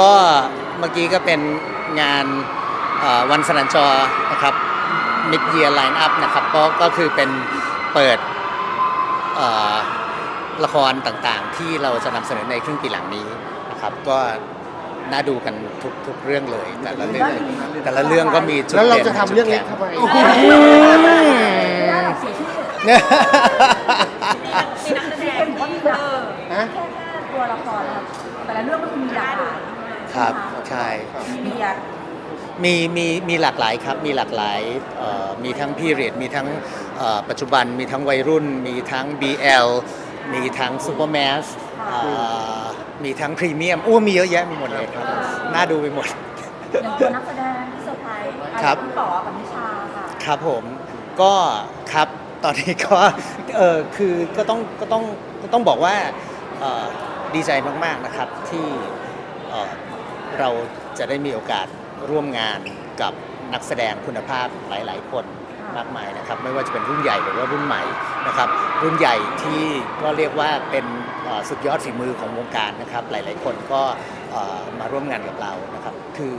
ก็เมื่อกี้ก็เป็นงานเอ่อวันสนันจอนะครับ mid year line up นะครับก็ก็คือเป็นเปิดเอ่อละครต่างๆ ที่เราจะนำเสนอในครึ่งปีหลังนี้นะครับก็น่าดูกันทุกทุกเรื่องเลย แต่ละเรื่องแต่ละเรื่องก็มีจุดแล้วเราด่นจะทำเรื่องเล็กจุดทำไมแข็งไม่ได้หรอกเสียชื่อเนี่ยเป็นเพราะมีแบบฮะแค่แค่ตัวละครนะครับแต่ละเรื่องก็คือมีหลากหลาย ครับใช่มีอยากมีมีมีหลากหลายครับมีหลากหลายเอ่อมีทั้งพีเรียดมีทั้งเอ่อปัจจุบันมีทั้งวัยรุ่น มีทั้ง BL มีทั้งซูเปอร์แมสมีทั้งพรีเมียมอู้มีเยอะแยะมีหมดเลยครับน่าดูไปหมด อย่างตัวนักแสดงที่เซอร์ไพรส์ครับพี่ป๋อกับนิชาค่ะครับผมก็ครับตอนนี้ก็เออคือก็ต้องก็ต้องก็ต้องบอกว่าเอ่อดีใจมากๆนะครับที่เอ่อ เราจะได้มีโอกาสร่วมงานกับนักแสดงคุณภาพหลาย ๆ คนมากมายนะครับ ไม่ว่าจะเป็นรุ่นใหญ่หรือว่ารุ่นใหม่นะครับ รุ่นใหญ่ที่ก็เรียกว่าเป็นสุดยอดฝีมือของวงการนะครับ หลาย ๆ คนก็มาร่วมงานกับเรานะครับ คือ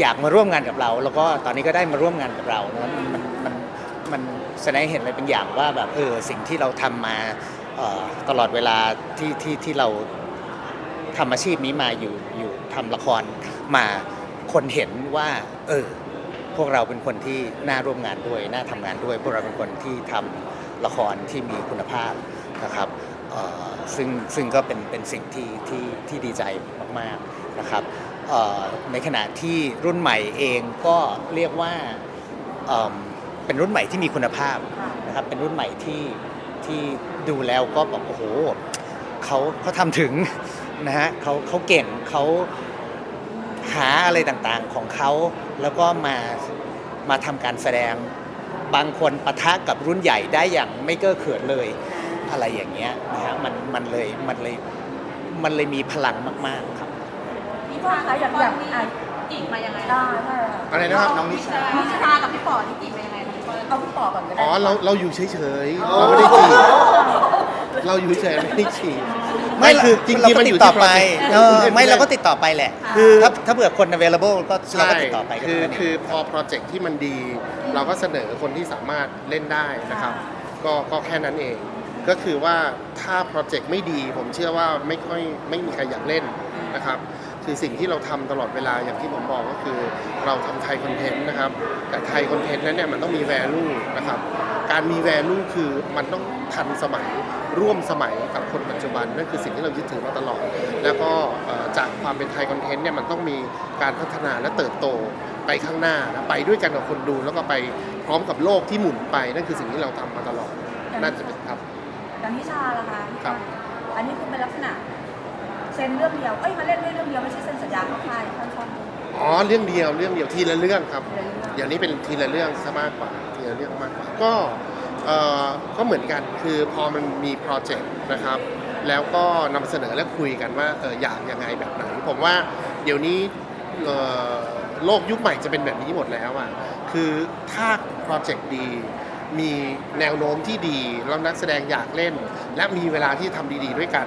อยากมาร่วมงานกับเรา แล้วก็ตอนนี้ก็ได้มาร่วมงานกับเรานะมันมันมันมันแสดงให้เห็นอะไรเป็นอย่างว่าแบบเออสิ่งที่เราทำมาตลอดเวลาที่ที่ที่เรา ทำอาชีพนี้มาอยู่อยู่ทำละครมาคนเห็นว่า เออ พวกเราเป็นคนที่น่าร่วมงานด้วยน่าทำงานด้วย พวกเราเป็นคนที่ทำละครที่มีคุณภาพนะครับซึ่งซึ่งก็เป็นเป็นสิ่งที่ที่ที่ดีใจมากๆนะครับในขณะที่รุ่นใหม่เองก็เรียกว่าเเป็นรุ่นใหม่ที่มีคุณภาพนะครับเป็นรุ่นใหม่ที่ที่ดูแล้วก็แบบโอ้โหเขาเขาทำถึง นะฮะเขาเขาเก่งเขาหาอะไรต่างๆของเขา แล้วก็มามาทำการแสดงบางคนปะทะกับรุ่นใหญ่ได้อย่างไม่เก้อเขินเลยอะไรอย่างเงี้ยนะฮะมันมันเลยมันเลยมันเลยมีพลังมาก ๆ ครับพี่พ่อคะอย่างอย่างอะ จีบมายังไงได้ใช่ค่ะอะไรนะครับน้องนิชา นิชากับพี่ป๋อนี่จีบมายังไงคะพี่ป๋อเอาพี่ป๋อก่อนก็ได้ อ๋อเราเราอยู่เฉยๆเราไม่ได้จีบเราอยู่เฉยๆไม่ได้จีบ ไม่คือจริงๆมันอยู่ต่ที่อไป project เออไม่เราก็ติดต่อไปแหละ คือ ถ้าถ้าเผื่อคน available ก็เราใช่ก็ติดต่อไปก็คือเท่านั้นเงคือพอโปรเจกต์ที่มันดี เราก็เสนอคนที่สามารถเล่นได้นะครับ ก็ก็แค่นั้นเอง ก็คือว่าถ้าโปรเจกต์ไม่ดี ผมเชื่อว่าไม่ค่อยไม่มีใครอยากเล่นนะครับ คือสิ่งที่เราทำตลอดเวลาอย่างที่ผมบอกก็คือ เราทำไทยคอนเทนต์นะครับ แต่ไทยคอนเทนต์นั้นเนี่ยมันต้องมี value นะครับ การมี value คือมันต้องทันสมัยร่วมสมัยกับคนปัจจุบันนั่นคือสิ่งที่เรายึดถือมาตลอด แล้วก็เอ่อจากความเป็นไทยคอนเทนต์เนี่ยมันต้องมีการพัฒนาและเติบโตไปข้างหน้านะไปด้วยกันกับคนดูแล้วก็ไปพร้อมกับโลกที่หมุนไปนั่นคือสิ่งที่เราทำมาตลอดน่าจะเป็นครับอย่างนิชาล่ะคะครับ อันนี้คือเป็นลักษณะเซ็นเรื่องเดียว เอ้ยมาเล่นด้วยเรื่องเดียวไม่ใช่เซ็นสัญญาเข้าค่ายท่านชอบดู อ๋อเรื่องเดียวเรื่องเดียวทีละเรื่องครับเรื่องเดียวอย่างนี้เป็นทีละเรื่องซะมากกว่าทีละเรื่องมากกว่าก็เอ่อก็เหมือนกันคือพอมันมีโปรเจกต์นะครับ แล้วก็นำเสนอและคุยกันว่าเอออยากยังไงแบบไหน ผมว่าเดี๋ยวนี้เอ่อโลกยุคใหม่จะเป็นแบบนี้หมดแล้วอะคือถ้าโปรเจกต์ดี มีแนวโน้มที่ดีแล้วนักแสดงอยากเล่น และมีเวลาที่ทำดี ๆ ด้วยกัน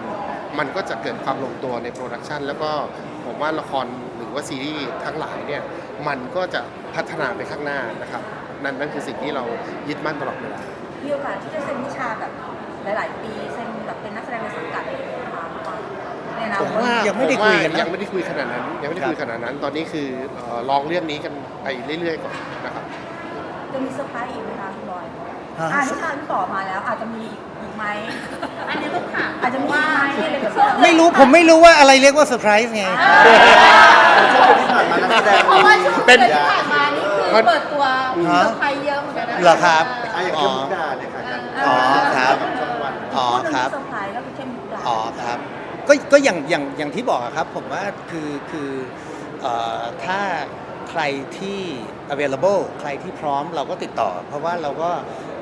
มันก็จะเกิดความลงตัวในโปรดักชันแล้วก็ผมว่าละครหรือว่าซีรีส์ทั้งหลายเนี่ยมันก็จะพัฒนาไปข้างหน้านะครับ นั่นนั่นคือสิ่งที่เรายึดมั่นตลอดเวลามีโอกาสที่จะเซ็นนิชาแบบหลาย ๆ ปีเซ็นแบบเป็นนักแสดงในสังกัดเลยนะคะในอนาผมคตว่ายังไม่ได้คุยกันนะผมว่ายังไม่ได้คุยขนาดนั้นยังไม่ได้คุยขนาดนั้น ตอนนี้คือเอ่อลองเรื่องนี้กันไปเรื่อย ๆ ก่อนนะครับจะมีเซอร์ไพรส์อีกไหมคะคุณบอยฮะ อ่านิชาพี่ป๋อมาแล้ว อาจจะมีอีกอีกไหมอันนี้ต้องถามอาจจะมีอีกไหมอะไรแบบนี้ไม่รู้ผมไม่รู้ว่าอะไรเรียกว่าเซอร์ไพรส์ไงเพราะว่าช่วงเป็เดือนนที่ผ่านมานี่คือเปิดตัวฮะเซอร์ไพรส์เยอะเหมือนกันนะเหรอครับ อะอย่างอ๋เข้อมมุกดาเนี่ยค่ะกันอ๋อครับช่องวันอ๋อพูดถึงครับ เซอร์ไพรส์ก็คือเข้มมุกดาอ๋อครับก็ก็อย่างอย่างอย่างที่บอกอะครับผมว่าคือคือเอ่อถ้าใครที่ available ใครที่พร้อมเราก็ติดต่อ เพราะว่าเราก็เอ่อ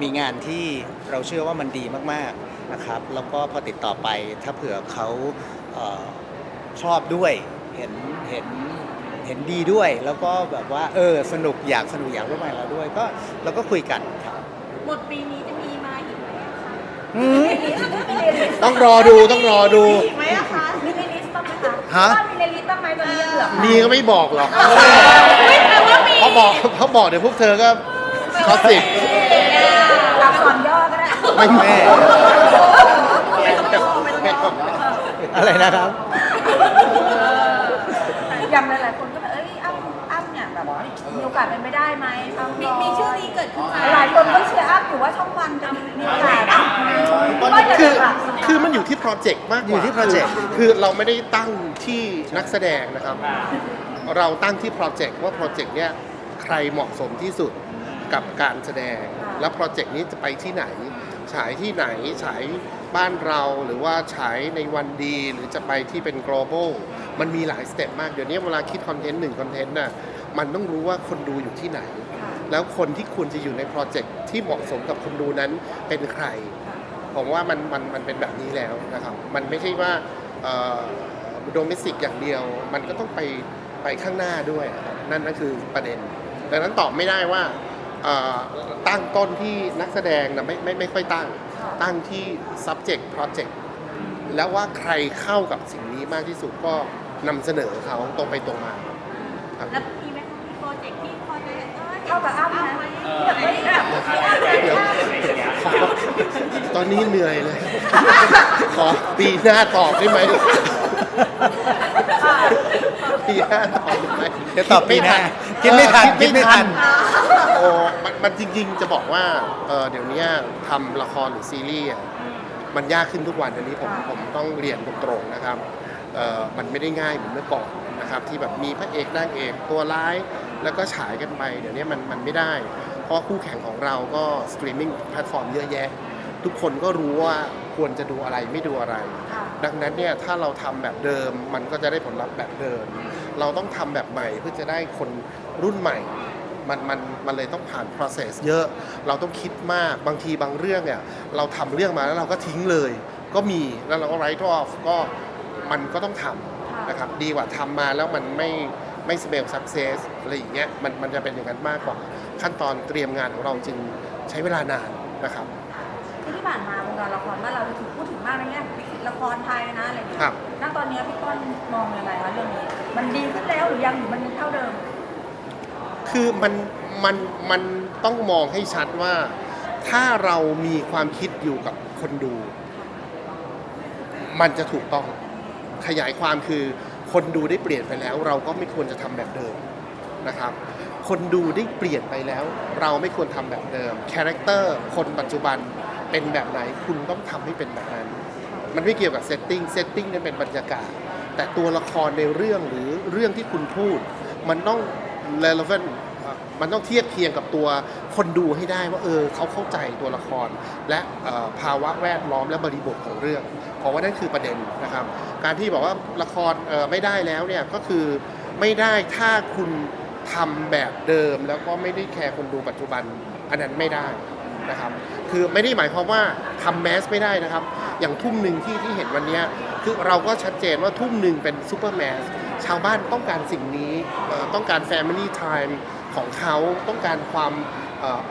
มีงานที่เราเชื่อว่ามันดีมากๆนะครับ แล้วก็พอติดต่อไปถ้าเผื่อเขาเอ่อชอบด้วยเห็นเห็นเห็นดีด้วย แล้วก็แบบว่าเออสนุกอยากสนุกอยากร่วมงานเราด้วยก็เราก็คุยกันครับหมดปีนี้จะมีมาอีกไหมอะคะอืมต้องรอดูต้องรอดูอีกไหมอะคะมีในลิสต์บ้างไหมคฮะว่ามีในลิสต์บ้างไหมตอนนี้ยังเหลือไหมีก็ไม่บอกหรอกแต่ว่ามีเพราะบอกเพราะบอกเดี๋ยวพวกเธอก็ คอสสิกอักษรย่อก็ได้ไม่แม่อะไรนะครับ อย่างหลายๆคนก็แบบเอ้ยอ้ำอ้ำเนี่ยแบบมีโอกาสเป็นไปได้ไหมอ้ำมีมีชื่อนี้เกิดขึ้นมาหลายคนก็เชียร์อ้ำอยู่ว่าช่องวันจะมีโอกาสอะก็จะคือแบบคือมันอยู่ที่โปรเจกต์มากกว่าอยู่ที่โปรเจกต์คือคือเราไม่ได้ตั้งที่นักแสดงนะครับ เราตั้งที่โปรเจกต์ว่าโปรเจกต์เนี้ยใครเหมาะสมที่สุด กับการแสดง แล้วโปรเจกต์นี้จะไปที่ไหน ฉายที่ไหนฉายบ้านเราหรือว่าฉายในวันดี หรือจะไปที่เป็น global มันมีหลายสเต็ปมาก เดี๋ยวนี้เวลาคิดคอนเทนต์หนึ่งคอนเทนต์น่ะมันต้องรู้ว่าคนดูอยู่ที่ไหน แล้วคนที่ควรจะอยู่ในโปรเจกต์ที่เหมาะสมกับคนดูนั้นเป็นใคร ผมว่ามันมันมันเป็นแบบนี้แล้วนะครับ มันไม่ใช่ว่าโดเมสิกอย่างเดียว มันก็ต้องไปไปข้างหน้าด้วยนะครับนั่นนั่นคือประเด็น ดังนั้นตอบไม่ได้ว่าเอ่อ ตั้งต้นที่นักแสดงนะไม่ไม่ไม่ค่อยตั้ง ตั้งที่ subject project แล้วว่าใครเข้ากับสิ่งนี้มากที่สุดก็นำเสนอเขาตรงไปตรงมาครับแล้วมีไหมมีโปรเจกต์ที่พอจะเออเข้ากับอ้ำนะไหมแบบเฮ้ยแบบพี่อ้ำเลยเดี๋ยวพี่อ้ำขอตอนนี้เหนื่อยเลย ขอปีหน้าตอบได้ไหม ปีหน้าตอบได้ไหมเดี๋ยวตอบปีหน้าคิดไม่ทันเออคิดไม่ทัน โอ้มันมันจริงๆจะบอกว่าเออเดี๋ยวนี้ทำละครหรือซีรีส์อะมันยากขึ้นทุกวันอันนี้ผมผมต้องเรียนตรงๆนะครับเออมันไม่ได้ง่ายเหมือนเมื่อก่อนนะครับที่แบบมีพระเอกนางเอกตัวร้าย แล้วก็ฉายกันไปเดี๋ยวนี้มันมันไม่ได้ เพราะคู่แข่งของเราก็สตรีมมิ่งแพลตฟอร์มเยอะแยะ ทุกคนก็รู้ว่าควรจะดูอะไรไม่ดูอะไรค่ะดังนั้นเนี่ยถ้าเราทำแบบเดิมมันก็จะได้ผลลัพธ์แบบเดิม เราต้องทำแบบใหม่เพื่อจะได้คนรุ่นใหม่มันมันมันเลยต้องผ่าน process เยอะ เราต้องคิดมาก บางทีบางเรื่องเนี่ยเราทำเรื่องมาแล้วเราก็ทิ้งเลย ก็มี แล้วเราก็ write off ก็มันก็ต้องทำนะครับ ดีกว่าทำมาแล้วมันไม่ไม่ smell success อะไรอย่างเงี้ย มันมันจะเป็นอย่างนั้นมากกว่า ขั้นตอนเตรียมงานของเราจึงใช้เวลานานนะครับคือที่ ผ่านมาวงการละครบ้านเราถูกพูดถึงมากในแง่ของละครไทยนะอะไรอย่างเงี้ยครับ ณตอนนี้พี่ต้นมองยังไงคะเรื่องนี้ มันดีขึ้นแล้วหรือยังหรือมันยังเท่าเดิม คือมันมันมันต้องมองให้ชัดว่า ถ้าเรามีความคิดอยู่กับคนดู มันจะถูกต้องขยายความคือคนดูได้เปลี่ยนไปแล้ว เราก็ไม่ควรจะทำแบบเดิมนะครับ คนดูได้เปลี่ยนไปแล้ว เราไม่ควรทำแบบเดิมคาแรคเตอร์คนปัจจุบัน เป็นแบบไหนคุณต้องทำให้เป็นแบบนั้น มันไม่เกี่ยวกับเซตติ้งเซตติ้งนั้นเป็นบรรยากาศ แต่ตัวละครในเรื่องหรือเรื่องที่คุณพูด มันต้อง relevant มันต้องเทียบเคียงกับตัวคนดูให้ได้ว่าเออเขาเข้าใจตัวละคร และออภาวะแวดล้อมและบริบทของเรื่องเพราะว่านั่นคือประเด็นนะครับ การที่บอกว่าละครออไม่ได้แล้วเนี่ยก็คือไม่ได้ถ้าคุณทำแบบเดิมแล้วก็ไม่ได้แคร์คนดูปัจจุบัน อันนั้นไม่ได้ นะครับ คือไม่ได้หมายความว่าทำแมสไม่ได้นะครับ อย่างทุ่มหนึ่งที่ที่เห็นวันนี้คือเราก็ชัดเจนว่าทุ่มหนึ่งเป็นซูเปอร์แมสชาวบ้านต้องการสิ่งนี้ต้องการ Family Time ของเขาต้องการความ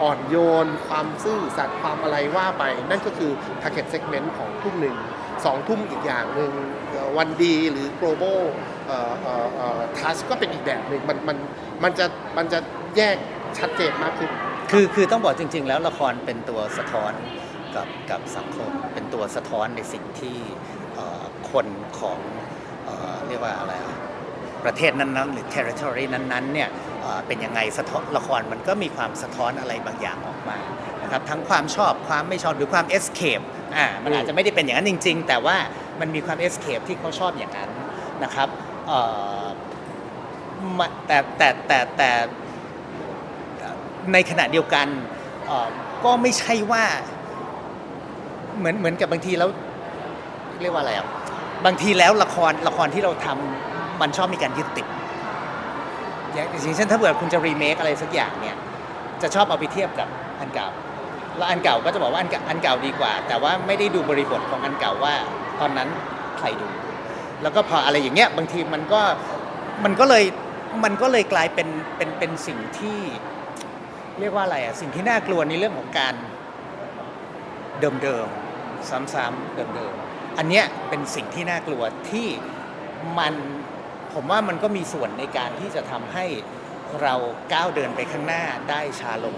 อ่อนโยน ความซื่อสัตย์ความอะไรว่าไป นั่นก็คือ target segment ของทุ่มหนึ่งสองทุ่มอีกอย่างหนึ่งวันดีหรือ global ทัชก็เป็นอีกแบบหนึ่งมันมันมันจะมันจะแยกชัดเจนมากขึ้น คือคือต้องบอกจริง ๆ แล้วละครเป็นตัวสะท้อนกับกับสังคม เป็นตัวสะท้อนในสิ่งที่คนของเอเรียกว่าอะไรประเทศนั้นๆ หรือ territory นั้นๆเนี่ยเเป็นยังไงสะท้อนละครมันก็มีความสะท้อนอะไรบางอย่างออกมานะครับทั้งความชอบความไม่ชอบหรือความ escape อ่ามันอาจจะไม่ได้เป็นอย่างนั้นจริง ๆ แต่ว่ามันมีความ escape ที่เขาชอบอย่างนั้นนะครับเอ่แต่แต่แต่แต่ ในขณะเดียวกันก็ไม่ใช่ว่าเหมือนเหมือนกับบางทีแล้วเรียกว่าอะไรอะบางทีแล้วละครละครที่เราทำมันชอบมีการยึดติดอย่างเช่นถ้าเกิดคุณจะรีเมคอะไรสักอย่างเนี่ยจะชอบเอาไปเทียบกับอันเก่าแล้วอันเก่าก็จะบอกว่าอันเก่าอันเก่าดีกว่า แต่ว่าไม่ได้ดูบริบทของอันเก่าว่า ตอนนั้นใครดู แล้วก็พออะไรอย่างเงี้ยบางทีมันก็มันก็เลยมันก็เลยกลายเป็นเป็นเป็นสิ่งที่ เรียกว่าอะไรอะสิ่งที่น่ากลัวในเรื่องของการเดิมๆซ้ำๆเดิมๆอันเนี้ยเป็นสิ่งที่น่ากลัวที่มันผมว่ามันก็มีส่วนในการที่จะทำให้เราก้าวเดินไปข้างหน้าได้ช้าลง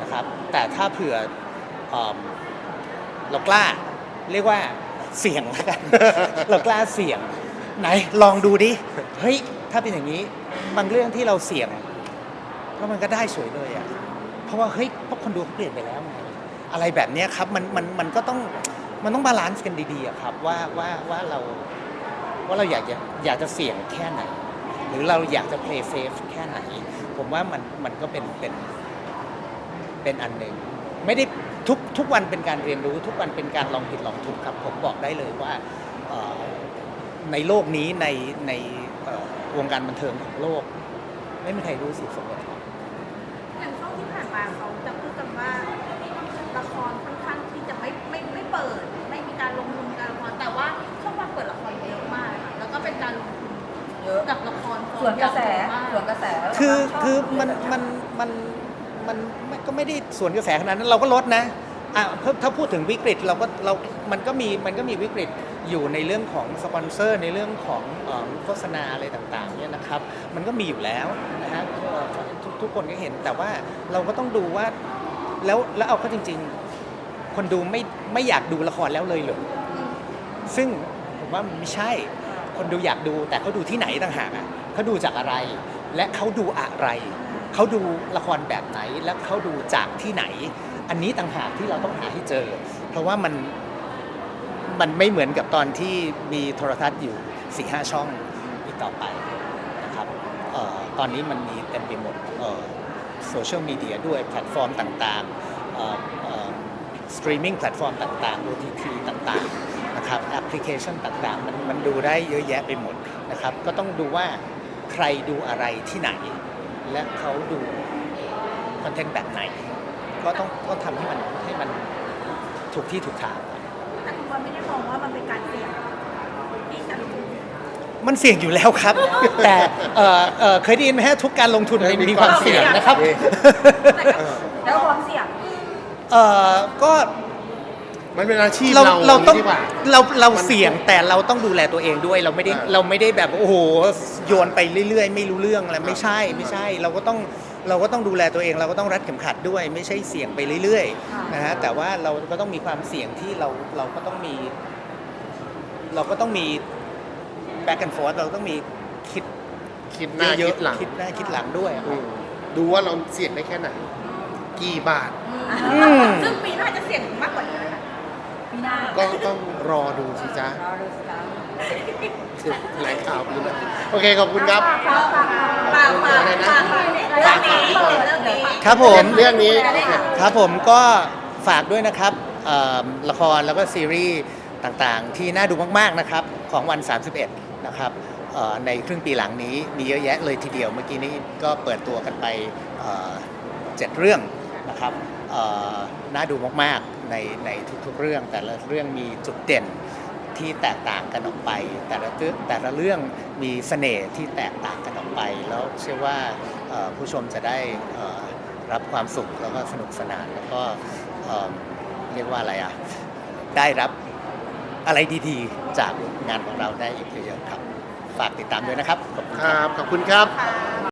นะครับ แต่ถ้าเผื่อเอเรากล้าเรียกว่าเสี่ยงแล้วกัน เรากล้าเสี่ยงไหนลองดูดิเฮ้ยถ้าเป็นอย่างนี้บางเรื่องที่เราเสี่ยง แล้วมันก็ได้สวยเลยอะเพราะว่าเฮ้ยเพราะคนดูเขาเปลี่ยนไปแล้วไงอะไรแบบนี้ครับมันมันมันก็ต้องมันต้องบาลานซ์กันดีๆอะครับว่าว่าว่าเราว่าเราอยากจะอยากจะเสี่ยงแค่ไหน หรือเราอยากจะ play safe แค่ไหน ผมว่ามันมันก็เป็นเป็นเป็นอันหนึ่งไม่ได้ทุกทุกวันเป็นการเรียนรู้ ทุกวันเป็นการลองผิดลองถูกครับ ผมบอกได้เลยว่าในโลกนี้ในในวงการบันเทิงของโลก ไม่มีใครรู้สูตรสำเร็จ ที่ผ่านมาเขาจะพูดกันว่าละครค่อนข้างที่จะไม่ไม่ไม่เปิด ไม่มีการลงทุนการละครแต่ว่าช่องวันเปิดละครเยอะมากค่ะแล้วก็เป็นการลงทุนเยอะกับละครส่วนกระแสเยอมากส่วนกระแสคือชบคือมันมันมันมันมันก็ไม่ได้ส่วนกระแสขนาดนั้นเราก็ลดนะ อะถ้าถ้าพูดถึงวิกฤตเราก็เรา มันก็มีมันก็มีวิกฤตอยู่ในเรื่องของสปอนเซอร์ในเรื่องของเอ่อโฆษณาอะไรต่างๆเนี่ยนะครับ มันก็มีอยู่แล้วนะฮะเอ่อทุกทุกคนก็เห็นแต่ว่าเราก็ต้องดูว่าแล้วแล้วเอาเข้าจริง ๆ คนดูไม่ไม่อยากดูละครแล้วเลยเหรอซึ่งผมว่ามันไม่ใช่ คนดูอยากดูแต่เขาดูที่ไหนต่างหากอะเขาดูจากอะไร และเขาดูอะไร เขาดูละครแบบไหนและเขาดูจากที่ไหน อันนี้ต่างหากที่เราต้องหาให้เจอ เพราะว่ามันมันไม่เหมือนกับตอนที่มีโทรทัศน์อยู่สี่ห้าช่องอีกต่อไปนะครับออตอนนี้มันมีเต็มไปหมดโซเชียลมีเดียด้วยแพลตฟอร์มต่างๆสตรีมมิ่งแพลตฟอร์มต่างๆ OTT ต่างๆนะครับแอปพลิเคชันต่างๆ มันมันดูได้เยอะแยะไปหมดนะครับก็ต้องดูว่าใครดูอะไรที่ไหน และเขาดูคอนเทนต์แบบไหน ก็ต้องก็ทำให้มันให้มันถูกที่ถูกทาง แต่คุณบอลไม่ได้มองว่ามันเป็นการเสี่ยงที่จะลงทุนมันเสี่ยงอยู่แล้วครับ แต่เอ่อเอ่อเคยได้ยินไหมฮะทุกการลงทุนมันมีความเสี่ยงนะครับแล้วพร้อมเสี่ยง เอ่อก็มันเป็นอาชีพเราเราเราต้องดีกว่าเราเรามันเสี่ยงแต่เราต้องดูแลตัวเองด้วยเราไม่ได้อ่าเราไม่ได้แบบโอ้โหโยนไปเรื่อย ๆ ไม่รู้เรื่องอะไรไม่ใช่อ่าไม่ใช่ เราก็ต้อง เราก็ต้องดูแลตัวเองเราก็ต้องรัดเข็มขัดด้วย ไม่ใช่เสี่ยงไปเรื่อยอ่านๆนะฮะแต่ว่าเราก็ต้องมีความเสี่ยงที่เราเราก็ต้องมี เราก็ต้องมี back and forth เราต้องมีคิดคิดหน้าเยคิอะดหลังๆคิดหน้าคิดหลังด้วยอะอืมดูว่าเราเสี่ยงได้แค่ไหน กี่บาทอืมซึ่งปีหน้าจะเสี่ยงมากกว่านี้นะคะปีหน้าก็ต้องรอดูสิจ๊ะรอดูสิครับ แถลงข่าวปีหน้าโอเคขอบคุณครับครับครับฝากฝากอะไรนะฝากฝากเรื่องนี้เรื่องนี้ครับผม เรื่องนี้โอเค ครับผมก็ฝากด้วยนะครับเอ่อละครแล้วก็ซีรีส์ต่างๆ ที่น่าดูมากๆนะครับของวัน 31 นะครับเอ่อในครึ่งปีหลังนี้มีเยอะแยะเลยทีเดียวเมื่อกี้นี้ก็เปิดตัวกันไปเอ่อเจ็ดเรื่องนะครับเอ่อน่าดูมากๆในในทุกๆเรื่องแต่ละเรื่องมีจุดเด่น ที่แตกต่างกันออกไป แต่ละเรื่องแต่ละเรื่องมีเสน่ห์ที่แตกต่างกันออกไป แล้วเชื่อว่าผู้ชมจะได้รับความสุขแล้วก็สนุกสนานแล้วก็เรียกว่าอะไรอะได้รับอะไรดีๆ จากงานของเราได้อีกเยอะๆครับ ฝากติดตามด้วยนะครับขอบคุณครับ ขอบคุณครับ